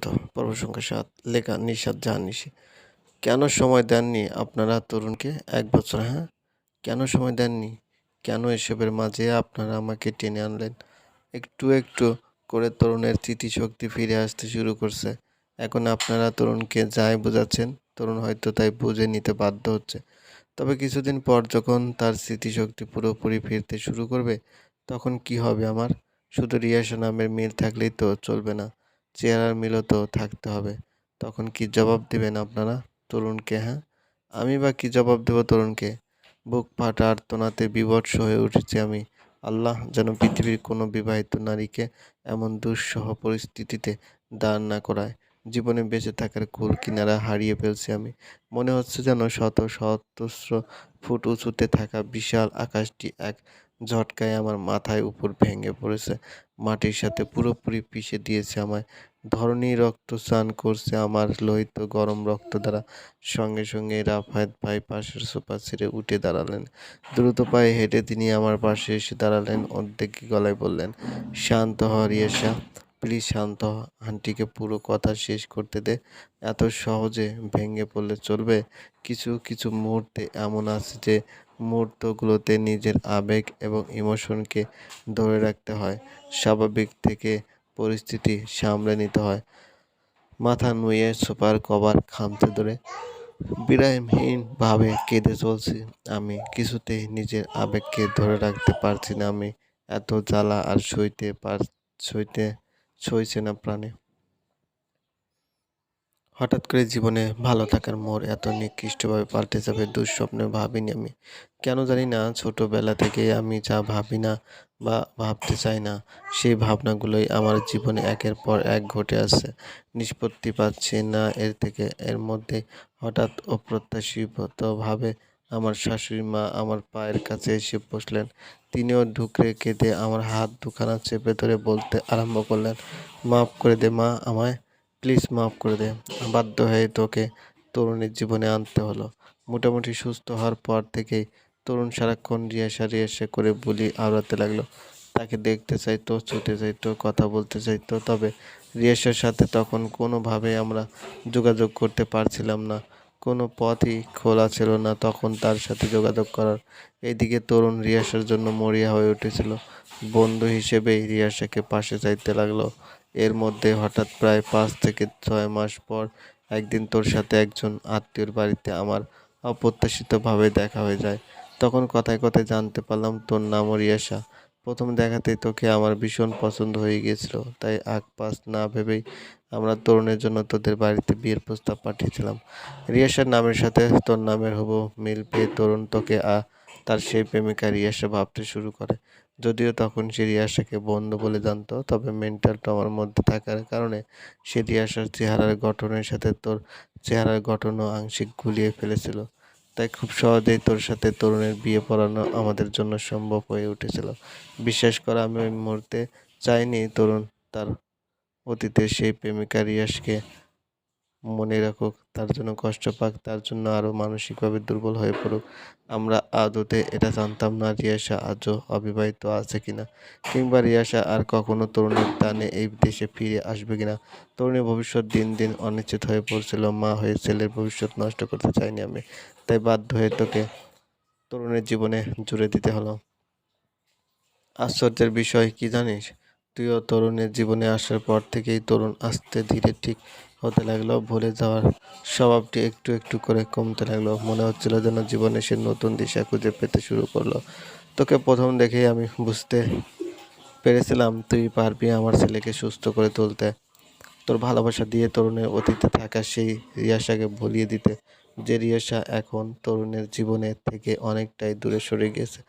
সিদ্ধান্ত পর্ব সংখ্যা সাত, লেখা নিষাদ জাহানিসি কেন সময় দেননি আপনারা তরুণকে? এক বছর হ্যাঁ? কেন সময় দেননি? কেন এসবের মাঝে আপনারা আমাকে টেনে আনলেন? একটু একটু করে তরুণের স্মৃতিশক্তি ফিরে আসতে শুরু করছে। এখন আপনারা তরুণকে যাই বোঝাচ্ছেন, তরুণ হয়তো তাই বুঝে নিতে বাধ্য হচ্ছে। তবে কিছুদিন পর যখন তার স্মৃতিশক্তি পুরোপুরি ফিরতে শুরু করবে, তখন কি হবে আমার? শুধু রিয়াসা নামের মিল থাকলেই তো চলবে না। চেহারার মিলত থাকতে হবে। তখন কি জবাব দেবেন আপনারা? তরুণকে হ্যাঁ? আমি বা কি জবাব দেব তরুণকে? বুক ফাটা আর্তনাতে বিবর্ষ হয়ে উঠেছি আমি। আল্লাহ যেন পৃথিবীর কোনো বিবাহিত নারীকে এমন দুঃসহ পরিস্থিতিতে দাঁড় না করায়। জীবনে বেঁচে থাকার কুল কিনারা হারিয়ে ফেলছি আমি। মনে হচ্ছে যেন শত সহস্র ফুট উঁচুতে থাকা বিশাল আকাশটি এক ঝটকায় আমার মাথায় উপর ভেঙে পড়েছে। মাটির সাথে পুরোপুরি পিষে দিয়েছে আমায়। ধরনী রক্ত স্নান করছে আমার লোহিত গরম রক্ত দ্বারা। সঙ্গে সঙ্গে রাফায়েত ভাই পাশের সোফা ছেড়ে উঠে দাঁড়ালেন। দ্রুত পায়ে হেঁটে তিনি আমার পাশে এসে দাঁড়ালেন, অর্ধেক গলায় বললেন, শান্ত হ, রিয়েশা। প্লিজ শান্ত হ। আন্টিকে পুরো কথা শেষ করতে দে। এত সহজে ভেঙে পড়লে চলবে? কিছু কিছু মুহূর্তে এমন আছে যে মুহূর্তগুলোতে নিজের আবেগ এবং ইমোশনকে ধরে রাখতে হয়। স্বাভাবিক থেকে পরিস্থিতি সামলে নিতে হয়। মাথা নুয়ে সুপার কভার খামতে ধরে বিরামহীনভাবে কেঁদে চলছি আমি। কিছুতেই নিজের আবেগকে ধরে রাখতে পারছি না আমি। এত জ্বালা আর সইতে পার, সইতে, সইছে না প্রাণে। হঠাৎ করে জীবনে ভালো থাকার মোড় এত নিকৃষ্টভাবে পাল্টে যাবে দুঃস্বপ্নে ভাবিনি আমি। কেন জানি না, ছোটোবেলা থেকেই আমি যা ভাবি না বা ভাবতে চাই না, সেই ভাবনাগুলোই আমার জীবনে একের পর এক ঘটে আসছে। নিষ্পত্তি পাচ্ছি না এর থেকে, এর মধ্যে হঠাৎ অপ্রত্যাশিতভাবে আমার শাশুড়ি মা আমার পায়ের কাছে এসে বসলেন। তিনিও ঢুকরে কেঁদে আমার হাত দুখানা চেপে ধরে বলতে আরম্ভ করলেন, মাফ করে দে মা আমায় প্লিজ মাফ করে দে। বাধ্য হয়ে তোকে তরুণের জীবনে আনতে হলো। মোটামুটি সুস্থ হওয়ার পর থেকেই তরুণ সারাক্ষণ রিয়াসা রিয়াসা করে বুলি আওড়াতে লাগল। তাকে দেখতে চাইতো ছুটে চাইতো কথা বলতে চাইতো তবে রিয়াসার সাথে তখন কোনোভাবে আমরা যোগাযোগ করতে পারছিলাম না। কোনো পথই খোলা ছিল না, তখন তার সাথে যোগাযোগ করার। এইদিকে তরুণ রিয়াসার জন্য মরিয়া হয়ে উঠেছিল। বন্ধু হিসেবেই রিয়াসাকে পাশে চাইতে লাগল। এর মধ্যে হঠাৎ প্রায় পাঁচ থেকে ছয় মাস পর একদিন তোর সাথে একজন আত্মীয়র বাড়িতে আমার অপ্রত্যাশিতভাবে দেখা হয়ে যায়। তখন কথায় কথায় জানতে পারলাম তোর নামও রিয়াসা প্রথম দেখাতেই তোকে আমার ভীষণ পছন্দ হয়ে গিয়েছিল, তাই আগ পাস না ভেবেই আমরা তরুণের জন্য তোদের বাড়িতে বিয়ের প্রস্তাব পাঠিয়েছিলাম। রিয়াসার নামের সাথে তোর নামের হবু মিল পেয়ে তরুণ তোকে আ তার সেই প্রেমিকা রিয়াসা ভাবতে শুরু করে। যদিও তখন সে রিয়াসাকে বন্ধু বলে জানতো, তবে মেন্টাল ট্রমার মধ্যে থাকার কারণে সে রিয়াসার চেহারার গঠনের সাথে তোর চেহারার গঠনও আংশিক গুলিয়ে ফেলেছিল। তাই খুব সহজেই তোর সাথে তরুণের বিয়ে পড়ানো আমাদের জন্য সম্ভব হয়ে উঠেছিল। বিশ্বাস কর, আমি ওই মুহূর্তে চাইনি তরুণ তার অতীতের সেই প্রেমিকা রিয়াসকে মনে রাখুক, তার জন্য কষ্ট পাক, তার জন্য আরও মানসিকভাবে দুর্বল হয়ে পড়ুক। আমরা আদতে এটা জানতাম না রিয়াসা আজও অবিবাহিত আছে কিনা, কিংবা রিয়াসা আর কখনো তরুণের টানে এই দেশে ফিরে আসবে কিনা। তরুণের ভবিষ্যৎ দিন দিন অনিশ্চিত হয়ে পড়ছিল, মা হয়ে ছেলের ভবিষ্যৎ নষ্ট করতে চাইনি আমি, তাই বাধ্য হয়ে তোকে তরুণের জীবনে জুড়ে দিতে হলো। আশ্চর্যের বিষয় কি জানিস? তুইও তরুণের জীবনে আসার পর থেকেই তরুণ আস্তে ধীরে ঠিক হতে লাগল, ভুলে যাওয়ার স্বভাবটি একটু একটু করে কমতে লাগল। মনে হচ্ছিল যেন জীবনে সে নতুন দিশা খুঁজে পেতে শুরু করল। তোকে প্রথম দেখেই আমি বুঝতে পেরেছিলাম তুই পারবি আমার ছেলেকে সুস্থ করে তুলতে। তোর ভালোবাসা দিয়ে তরুণের অতীতে থাকা সেই রিয়াসাকে ভুলিয়ে দিতে। যে রিয়াসা এখন তরুণের জীবনে থেকে অনেকটাই দূরে সরে গেছে।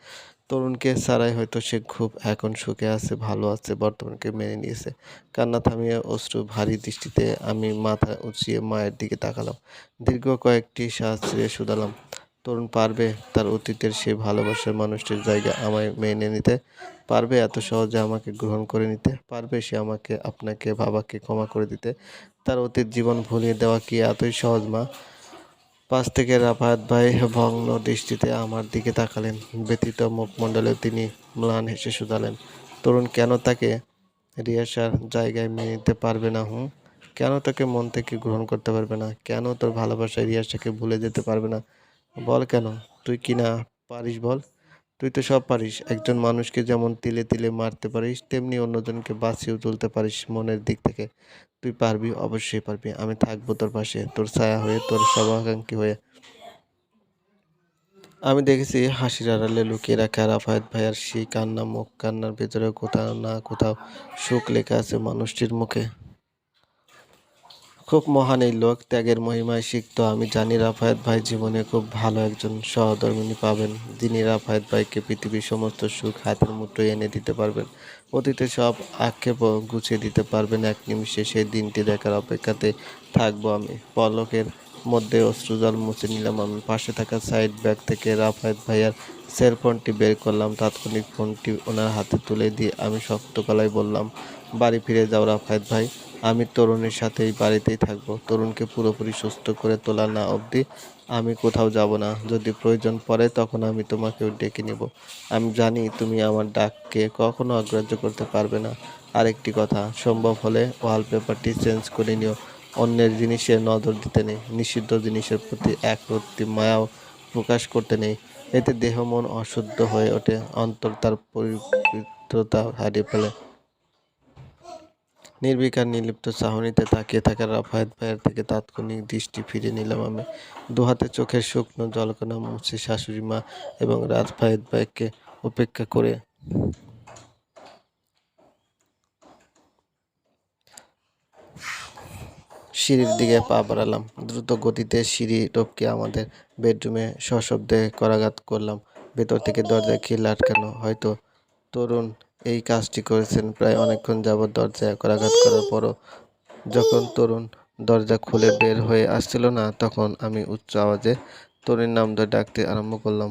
তরুণকে ছাড়াই হয়তো সে খুব এখন সুখে আছে, ভালো আছে, বর্তমানকে মেনে নিয়েছে। কান্না থামিয়ে অশ্রু ভারী দৃষ্টিতে আমি মাথা উঁচিয়ে মায়ের দিকে তাকালাম। দীর্ঘ কয়েকটি শ্বাস ছেড়ে শুধালাম। তরুণ পারবে তার অতীতের সে ভালোবাসার মানুষটির জায়গা আমায় মেনে নিতে? পারবে এত সহজে আমাকে গ্রহণ করে নিতে? পারবে সে আমাকে, আপনাকে, বাবাকে ক্ষমা করে দিতে? তার অতীত জীবন ভুলিয়ে দেওয়া কি এতই সহজ, মা? পাশ থেকে রাফাত ভাই ভগ্ন দৃষ্টিতে আমার দিকে তাকালেন। ব্যতীত মুখমণ্ডলে তিনি ম্লান হেসে শুধালেন। তরুণ, কেন তাকে রিয়াসার জায়গায় মেনে নিতে পারবে না, হুম? কেন তাকে মন থেকে গ্রহণ করতে পারবে না? কেন তোর ভালোবাসায় রিয়াসাকে ভুলে যেতে পারবে না? বল কেন? তুই কি না পারিস বল? তুই তো সব পারিস। একজন মানুষকে যেমন তিলে তিলে মারতে পারিস, তেমনি অন্যজনকে বাঁচিয়েও তুলতে পারিস মনের দিক থেকে। তুই পারবি, অবশ্যই পারবি। আমি থাকব তোর পাশে, তোর ছায়া হয়ে, তোর সর্বাকাঙ্ক্ষী হয়ে। আমি দেখেছি হাসির আড়ালে লুকিয়ে রাখা রাফায়েত ভাইয়ার সেই কান্না, মুখ কান্নার ভেতরে কোথাও না কোথাও সুখ লেখা আছে মানুষটির মুখে। খুব মহান এই লোক, ত্যাগের মহিমায় শিখত আমি জানি রাফায়েত ভাই জীবনে খুব ভালো একজন সহধর্মিনী পাবেন। যিনি রাফায়েত ভাইকে পৃথিবীর সমস্ত সুখ, হাতের মুঠোয় এনে দিতে পারবেন। অতীতে সব আক্ষেপ গুছিয়ে দিতে পারবেন এক নিমিষে। সেই দিনটি দেখার অপেক্ষাতে থাকব আমি। পলকের মধ্যে অশ্রুজল মুছে নিলাম আমি। পাশে থাকা সাইড ব্যাগ থেকে রাফায়েত ভাইয়ার সেল ফোনটি বের করলাম। তাৎক্ষণিক ফোনটি ওনার হাতে তুলে দিয়ে আমি শক্ত গলায় বললাম, বাড়ি ফিরে যাও রাফায়েত ভাই। আমি তরুণের সাথে এই বাড়িতেই থাকব। তরুণকে পুরোপুরি সুস্থ করে তোলা না অবধি আমি কোথাও যাব না। যদি প্রয়োজন পড়ে তখন আমি তোমাকেও ডেকে নেব। আমি জানি তুমি আমার ডাককে কখনো অগ্রাহ্য করতে পারবে না। আরেকটি কথা, সম্ভব হলে ওয়ালপেপারটি চেঞ্জ করে নিও। অন্যের জিনিসে নজর দিতে নেই। নিষিদ্ধ জিনিসের প্রতি একরত্তি মায়াও প্রকাশ করতে নেই। এতে দেহ মন অশুদ্ধ হয়ে ওঠে। অন্তর তার পবিত্রতা হারিয়ে ফেলে। নির্বিকার নির্লিপ্ত চাহনিতে তাকিয়ে থাকা রাফায়েত ভাইয়ের থেকে তাৎক্ষণিক দৃষ্টি ফিরে নিলাম আমি। দুহাতে চোখের শুকনো জলকণা মুছে শাশুড়ি মা এবং রাফায়েত ভাইকে উপেক্ষা করে সিঁড়ির দিকে পা বাড়ালাম। দ্রুত গতিতে সিঁড়ি টপকে আমাদের বেডরুমে সশব্দে করাঘাত করলাম। ভেতর থেকে দরজায় খিল আটকানো হয়তো তরুণ এই কাজটি করেছেন প্রায় অনেকক্ষণ যাবৎ দরজায় করাঘাত করার পরও যখন তরুণ দরজা খুলে বের হয়ে আসছিল না, তখন আমি উচ্চ আওয়াজে তরুণীর নাম ধরে ডাকতে আরম্ভ করলাম।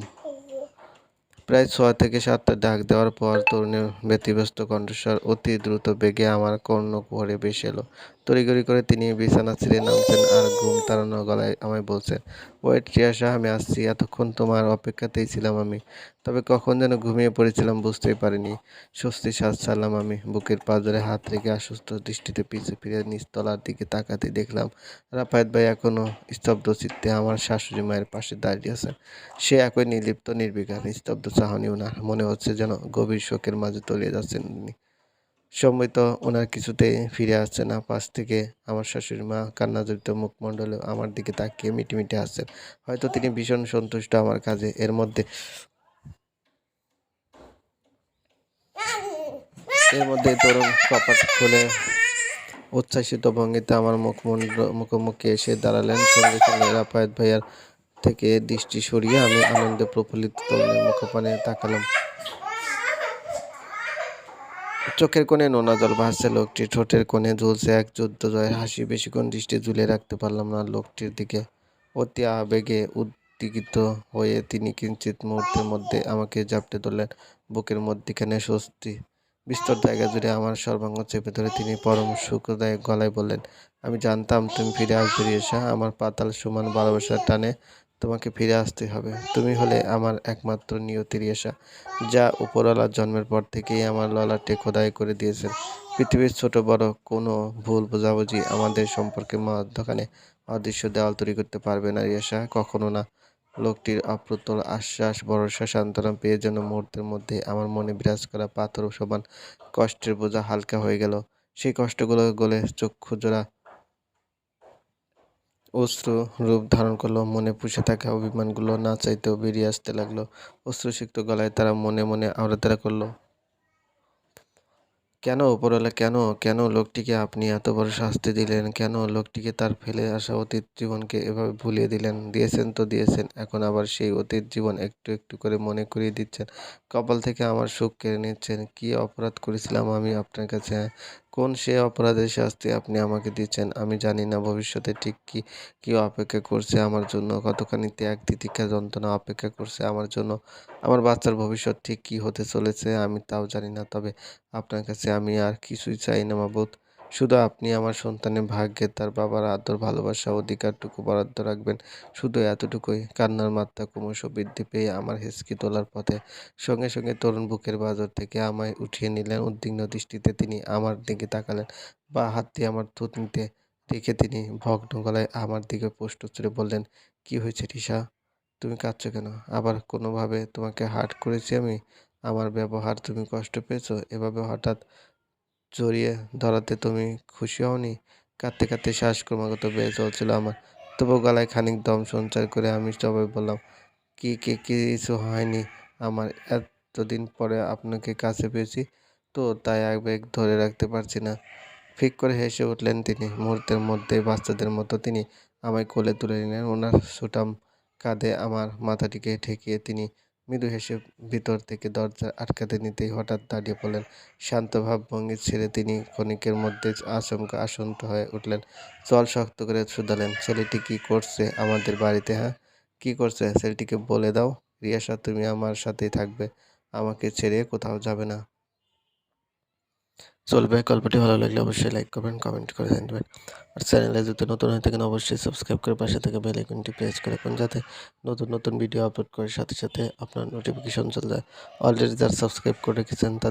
প্রায় ছয় থেকে সাতটা ডাক দেওয়ার পর তরুণীর ব্যতিব্যস্ত কণ্ঠস্বর অতি দ্রুত বেগে আমার কর্ণ কর্ণকুহরে বেশ এলো। তড়িঘড়ি করে তিনি বিছানা ছেড়ে নামছেন আর ঘুম তাড়ানো গলায় আমায় বলছেন, ওয়েট রিয়াসা আমি আসছি। এতক্ষণ তোমার অপেক্ষাতেই ছিলাম আমি। তবে কখন যেন ঘুমিয়ে পড়েছিলাম বুঝতেই পারিনি। স্বস্তি শ্বাস ছাড়লাম আমি। বুকের পাঁজরে হাত রেখে আশ্বস্ত দৃষ্টিতে পিছু ফিরে নিচতলার দিকে তাকাতে দেখলাম, রাফায়েত ভাই এখনও স্তব্ধ চিত্তে আমার শাশুড়ি মায়ের পাশে দাঁড়িয়ে আছেন। সে একই নির্লিপ্ত, নির্বিকার নিস্তব্ধ চাহনি ওনার মনে হচ্ছে যেন গভীর শোকের মাঝে তলিয়ে যাচ্ছেন তিনি। সম্মিত ওনার কিছুতে ফিরে আসছে না। পাশ থেকে আমার শাশুড়ি মা কান্নাজড়িত মুখমণ্ডলে আমার দিকে তাকিয়ে মিটিমিটি আসছেন হয়তো তিনি ভীষণ সন্তুষ্ট আমার কাজে। এর মধ্যে এর মধ্যে তরুণ কপাট খুলে উচ্ছ্বাসিত ভঙ্গিতে আমার মুখমণ্ড মুখোমুখি এসে দাঁড়ালেন। সঙ্গে সঙ্গে রাফায়েত ভাইয়ার থেকে দৃষ্টি সরিয়ে আমি আনন্দে প্রফুল্লিত তরুণের মুখপানে তাকালাম। চোখের কোণে নোনা জল ভাসছে লোকটির ঠোঁটের কোণে ঝুলছে এক যুদ্ধ জয়ের হাসি বেশিক্ষণ দৃষ্টি ঝুলিয়ে রাখতে পারলাম না লোকটির দিকে। অতি আবেগে উদ্বিগ্ন হয়ে তিনি কিঞ্চিত মুহূর্তের মধ্যে আমাকে জাপটে ধরলেন। বুকের মধ্যিখানে স্বস্তি, বিস্তর জায়গা জুড়ে আমার সর্বাঙ্গ চেপে ধরে তিনি পরম সুখদায়ক গলায় বললেন, আমি জানতাম তুমি ফিরে আসবে রিয়েশা। আমার পাতাল সমান ভালোবাসার টানে তোমাকে ফিরে আসতে হবে। তুমি হলে আমার একমাত্র নিয়তির রিয়েশা, যা উপরওয়ালার জন্মের পর থেকেই আমার ললাটে খোদাই করে দিয়েছেন। পৃথিবীর ছোট বড় কোনো ভুল বোঝাবুঝি আমাদের সম্পর্কে মধ্যখানে অদৃশ্য দেওয়াল তৈরি করতে পারবে না রিয়েশা, কখনো না। লোকটির অপ্রতুল আশ্বাস, ভরসা, সান্ত্বনা পেয়ে যেন মুহূর্তের মধ্যে আমার মনে বিরাজ করা পাথর সমান কষ্টের বোঝা হালকা হয়ে গেল। সেই কষ্টগুলো গলে চক্ষু জোড়া অশ্রু রূপ ধারণ করল, মনে পুষে থাকা অভিমানগুলো না চাইতেও বেরিয়ে আসতে লাগল। অশ্রুসিক্ত গলায় তারা মনে মনে আওড়াতাড়া করল। কেন ওপরওয়ালা কেন কেন লোকটিকে আপনি এত বড় শাস্তি দিলেন? কেন লোকটিকে তার ফেলে আসা অতীত জীবনকে এভাবে ভুলিয়ে দিলেন? দিয়েছেন তো দিয়েছেন, এখন আবার সেই অতীত জীবন একটু একটু করে মনে করিয়ে দিচ্ছেন। কপাল থেকে আমার সুখ কেড়ে নিচ্ছেন। কি অপরাধ করেছিলাম আমি আপনার কাছে? কোন সে অপরাধের শাস্তি আপনি আমাকে দিচ্ছেন? আমি জানি না ভবিষ্যতে ঠিক কি কি অপেক্ষা করছে আমার জন্য, কতখানি ত্যাগ, তিতিক্ষা যন্ত্রণা অপেক্ষা করছে আমার জন্য, আমার বাচ্চার ভবিষ্যৎ ঠিক কি হতে চলেছে আমি তাও জানি না, তবে আপনার কাছে আমি আর কিছুই চাই না মাবুদ। শুধু আপনি আমার সন্তানের ভাগ্যে তার বাবার আদর, ভালোবাসা, অধিকারটুকু বরাদ্দ রাখবেন, শুধু এতটুকুই। কান্নার মাত্রা ক্রমশ বৃদ্ধি পেয়ে আমার হেঁচকি তোলার পথে সঙ্গে সঙ্গে তরুণ বুকের বাজর থেকে আমায় উঠিয়ে নিলেন। উদ্বিগ্ন দৃষ্টিতে তিনি আমার দিকে তাকালেন বা হাত দিয়ে আমার থুতনিতে দেখে তিনি ভগ্ন গলায় আমার দিকে প্রশ্ন ছুড়ে বললেন, কি হয়েছে রিসা তুমি কাঁদছো কেন? আবার কোনোভাবে তোমাকে হার্ট করেছি আমি? আমার ব্যবহার তুমি কষ্ট পেয়েছ? এভাবে হঠাৎ জড়িয়ে ধরাতে তুমি খুশি হওনি? কাঁদতে কাঁদতে শ্বাস ক্রমাগত বেড়ে চলছিল আমার। তবু গলায় খানিক দম সঞ্চার করে আমি সবাই বললাম, কি কি কিছু হয়নি? আমার এতদিন পরে আপনাকে কাছে পেয়েছি তো তাই আবেগ ধরে রাখতে পারছি না। ফিক করে হেসে উঠলেন তিনি। মুহূর্তের মধ্যে বাচ্চাদের মতো তিনি আমায় কোলে তুলে নিলেন। ওনার সুটাম কাঁধে আমার মাথাটিকে ঠেকিয়ে তিনি মৃদু হেসে ভিতর থেকে দরজা আটকাতে নিতেই হঠাৎ দাঁড়িয়ে পড়লেন। শান্ত ভাবভঙ্গি ছেড়ে তিনি ক্ষণিকের মধ্যে আচমকা আসন্ত হয়ে উঠলেন। চল শক্ত করে শুধালেন, ছেলেটি কি করছে আমাদের বাড়িতে হ্যাঁ? কি করছে? ছেলেটিকে বলে দাও। রিয়াসা তুমি আমার সাথেই থাকবে। আমাকে ছেড়ে কোথাও যাবে না। চলবে। গল্পটি ভালো লাগলে অবশ্যই লাইক করবেন কমেন্ট করে জানবেন আর চ্যানেলে যদি নতুন হয়ে থাকেন, অবশ্যই সাবস্ক্রাইব করে পাশে থেকে বেল আইকনটি প্রেস করে রাখুন, যাতে নতুন নতুন ভিডিও আপলোড করার সাথে সাথে আপনার নোটিফিকেশন চলে যায়। অলরেডি যারা সাবস্ক্রাইব করে রেখেছেন, তাদের